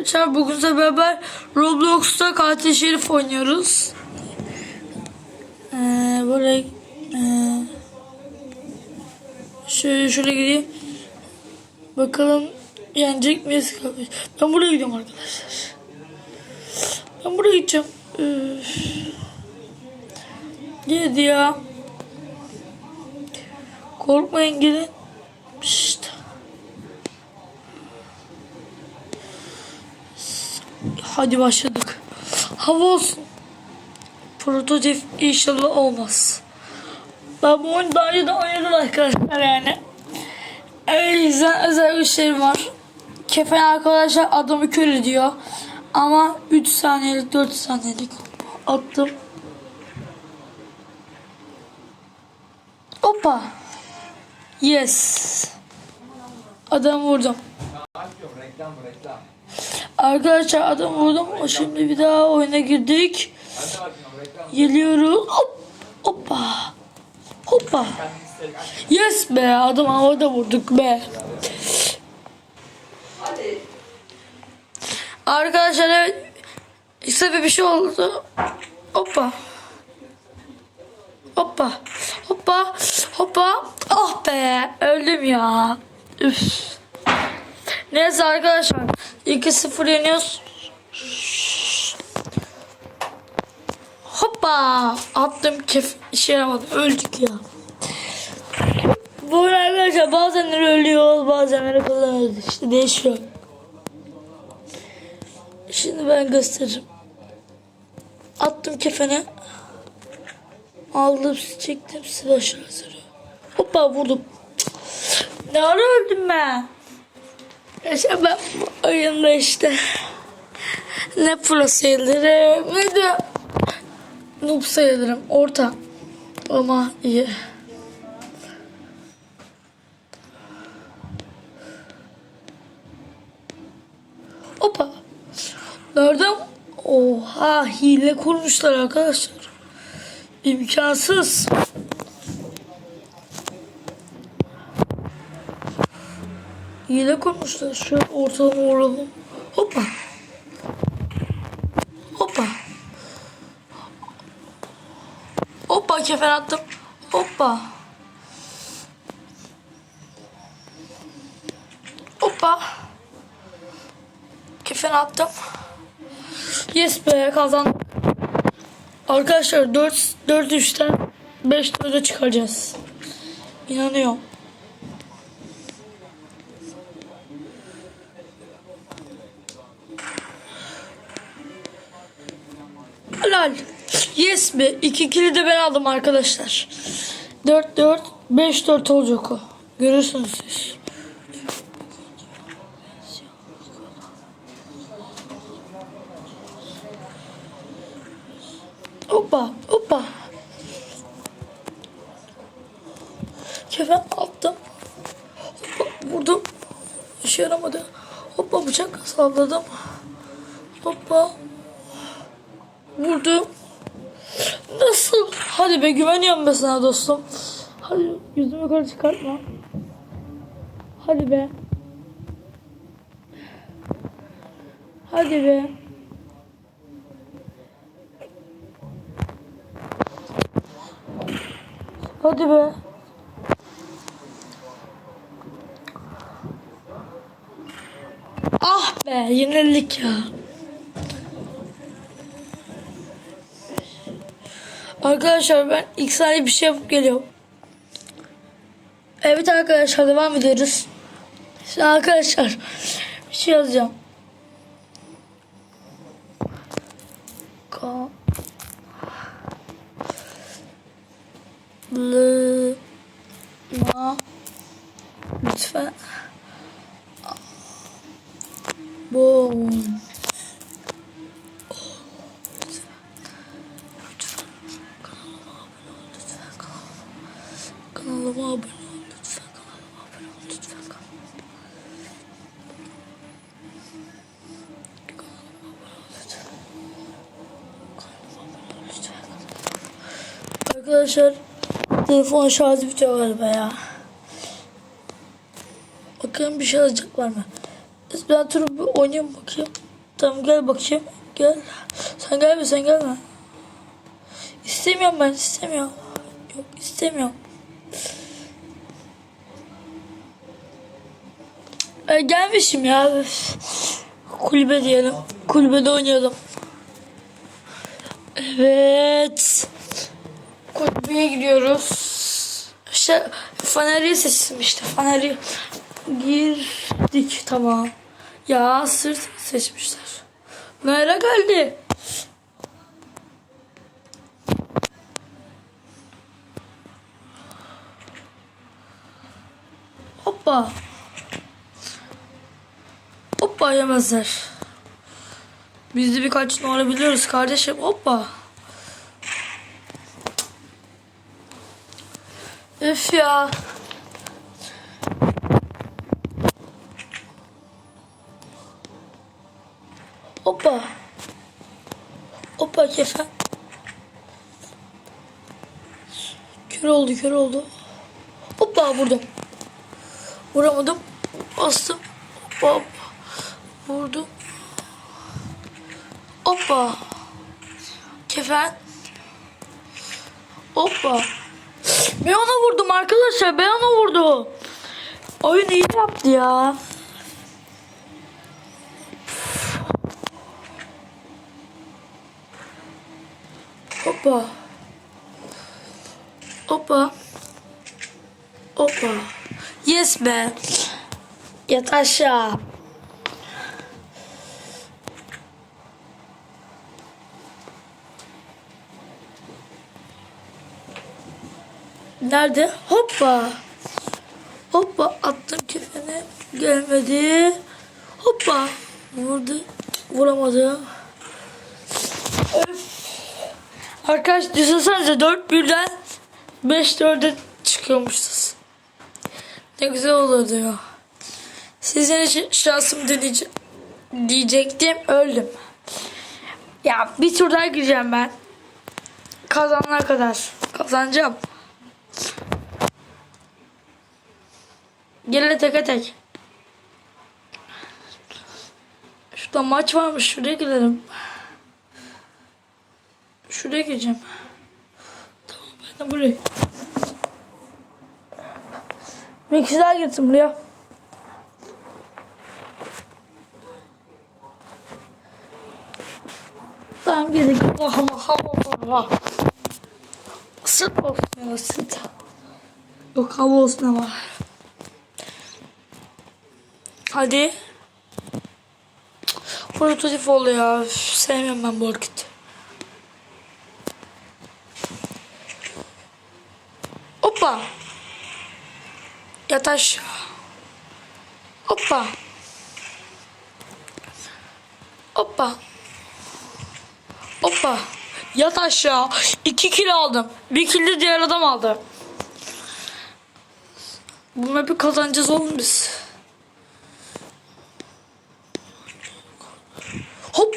arkadaşlar bugün size beraber Roblox'ta katil şerif oynuyoruz. Ee, böyle e, şöyle şöyle gideyim. Bakalım yenecek miyiz? Ben buraya gidiyorum arkadaşlar. Ben buraya gideceğim. Üf. Gidi ya. Korkmayın gelin. Şşt. Hadi başladık. Hava olsun. Prototip inşallah olmaz. Ben bu oyunu daha önce de oynadım arkadaşlar yani. Öyle güzel özel bir şey var. Kefen arkadaşlar adamı kör ediyor. Ama 3 saniyelik 4 saniyelik attım. Hoppa. Yes. Adam vurdum. Reklam reklam. Arkadaşlar adam vurdum. Şimdi bir daha oyuna girdik. Geliyoruz. Hop. Hoppa. Hoppa. Yes be adam havada vurduk be. Arkadaşlar evet. İşte bir şey oldu. Hoppa. Hoppa. Hoppa. Hoppa. Ah be. Öldüm ya. Üf. Neyse arkadaşlar. 2-0 yeniyoruz. Hoppa. Attım kef şey yapmadım. Öldük ya. Bu arkadaşlar bazenleri ölüyor bazenleri kazanıyoruz. İşte değişiyor. Şimdi ben gösteririm. Attım kefene. Aldım çektim silah şarjörü. Hoppa vurdum. Ne ara öldüm ben? İşte ben oyunda işte ne pro sayılırım ne de noob sayılırım. Orta. Ama iyi. Hoppa. Nereden? Oha hile kurmuşlar arkadaşlar. İmkansız. Hile kurmuşlar. Şu ortalama vuralım. Hoppa. Hoppa. Hoppa kefen attım. Hoppa. Hoppa. Kefen attım. Yes be kazandık. Arkadaşlar 4 4 3'ten 5 4'e çıkaracağız. İnanıyorum. Helal. Yes be. 2 kili de ben aldım arkadaşlar. 4 4 5 4 olacak o. Görürsünüz siz. Hoppa hoppa. Kefen attım. Hoppa vurdum. İşe yaramadı. Hoppa bıçak salladım. Hoppa. Vurdum. Nasıl? Hadi be güveniyorum ben sana dostum. Hadi yüzümü yukarı çıkartma. Hadi be. Hadi be. Hadi be. Ah be yenildik ya. Arkadaşlar ben ilk saniye bir şey yapıp geliyorum. Evet arkadaşlar devam ediyoruz. Şimdi arkadaşlar bir şey yazacağım. Ka Arkadaşlar telefon şarjı bitiyor galiba ya. Bakın bir şey yazacaklar mı? Ben turu bir oynayayım bakayım. Tamam gel bakayım. Gel. Sen gelme sen gelme. İstemiyorum ben istemiyorum. Yok istemiyorum. E, gelmişim ya. Kulübe diyelim. Kulübede oynayalım. Evet. Kulübeye gidiyoruz. İşte Fener'i seçtim işte. Fener'i girdik tamam. Ya sırt seçmişler. Nereye geldi? Hoppa. Hoppa yemezler. Biz de birkaç numara biliyoruz kardeşim. Hoppa. Üf ya. Hoppa. Hoppa kefen. Kör oldu kör oldu. Hoppa vurdum. Vuramadım. Bastım. Hoppa hoppa. Vurdum. Hoppa. Kefen. Hoppa. Ben ona vurdum arkadaşlar. Ben ona vurdum. Oyun iyi yaptı ya. Hoppa. Hoppa. Hoppa. Yes be. Yat aşağı. Nerede? Hoppa. Hoppa attım kefene. Gelmedi. Hoppa. Vurdu. Vuramadı. Öf. Arkadaş düşünsenize 4 birden 5 4'e çıkıyormuşuz. Ne güzel olurdu ya. Sizin için şansım deneyeceğim. Diyecektim öldüm. Ya bir tur daha gireceğim ben. Kazanana kadar. Kazanacağım. Gel hele tek. Şurada maç varmış. Şuraya gidelim. Şuraya gireceğim. Tamam ben de buraya. Bir kişi daha buraya. Tamam girdik. Allah Allah Allah Allah. Sırt olsun ya sırt. Yok hava olsun ama. Hadi. Prototip oldu ya. Üf, sevmiyorum ben bu hareketi. Hoppa. Yat aşağı. Hoppa. Hoppa. Hoppa. Yat aşağı. İki kilo aldım. Bir kilo diğer adam aldı. Bu map'i kazanacağız oğlum biz.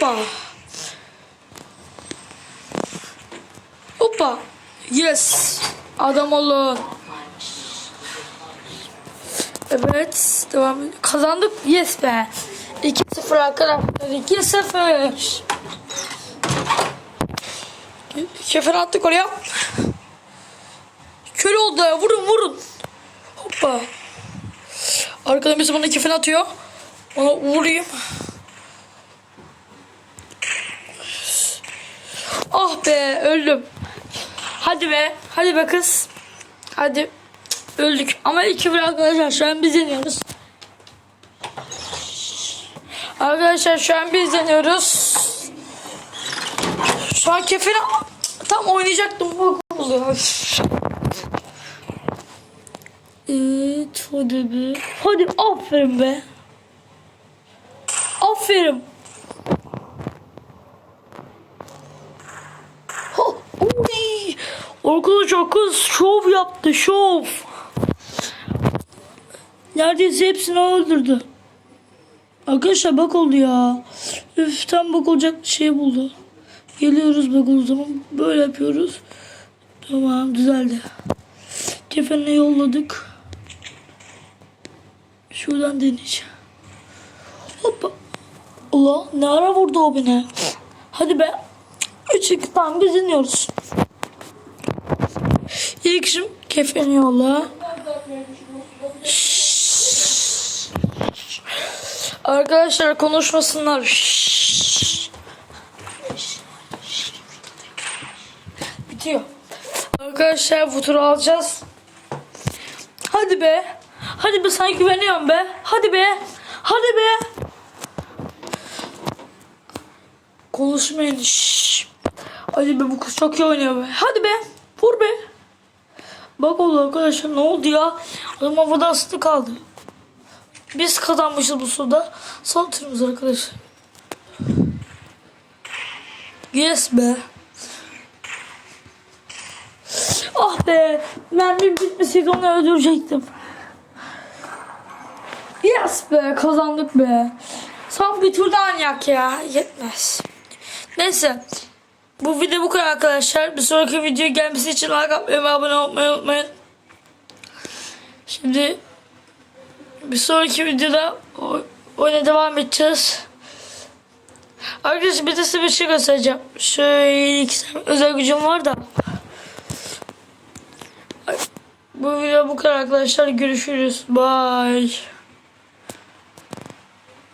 Hoppa. Hoppa. Yes. Adam olun. Evet. Devam. Kazandık. Yes be. 2-0 arkadaşlar. 2-0. Kefen attık oraya. Kör oldu. Vurun vurun. Hoppa. Arkadan bana kefen atıyor. Ona vurayım. Ah be öldüm. Hadi be. Hadi be kız. Hadi. Öldük. Ama iki bir arkadaşlar şu an biz yeniyoruz. Arkadaşlar şu an biz yeniyoruz. Şu an kefene tam oynayacaktım. Bu oluyor. Evet hadi be. Hadi aferin be. Aferin. Arkadaşlar kız şov yaptı şov. Neredeyse hepsini öldürdü. Arkadaşlar bak oldu ya. Üf tam bak olacak şey buldu. Geliyoruz bak o zaman böyle yapıyoruz. Tamam düzeldi. Kefenle yolladık. Şuradan deneyeceğim. Hoppa. Ula ne ara vurdu o beni? Hadi be. 3 2 tamam biz iniyoruz. İşim kefeni yolla. Arkadaşlar konuşmasınlar. Bitiyor. Arkadaşlar bu turu alacağız. Hadi be. Hadi be sana güveniyorum be. Hadi be. Hadi be. Konuşmayın. Şşş. Hadi be bu kız çok iyi oynuyor be. Hadi be. Vur be. Bak oldu arkadaşlar ne oldu ya? Adam havada asılı kaldı. Biz kazanmışız bu suda. Son turumuz arkadaşlar. Yes be. Ah be. Mermim bitmeseydi onu öldürecektim. Yes be kazandık be. Son bir tur daha oynayak ya. Yetmez. Neyse. Bu video bu kadar arkadaşlar. Bir sonraki video gelmesi için like atmayı ve abone olmayı unutmayın. Şimdi bir sonraki videoda oyuna devam edeceğiz. Arkadaşlar bir de size bir şey göstereceğim. Şöyle iki özel gücüm var da. Bu video bu kadar arkadaşlar. Görüşürüz. Bye.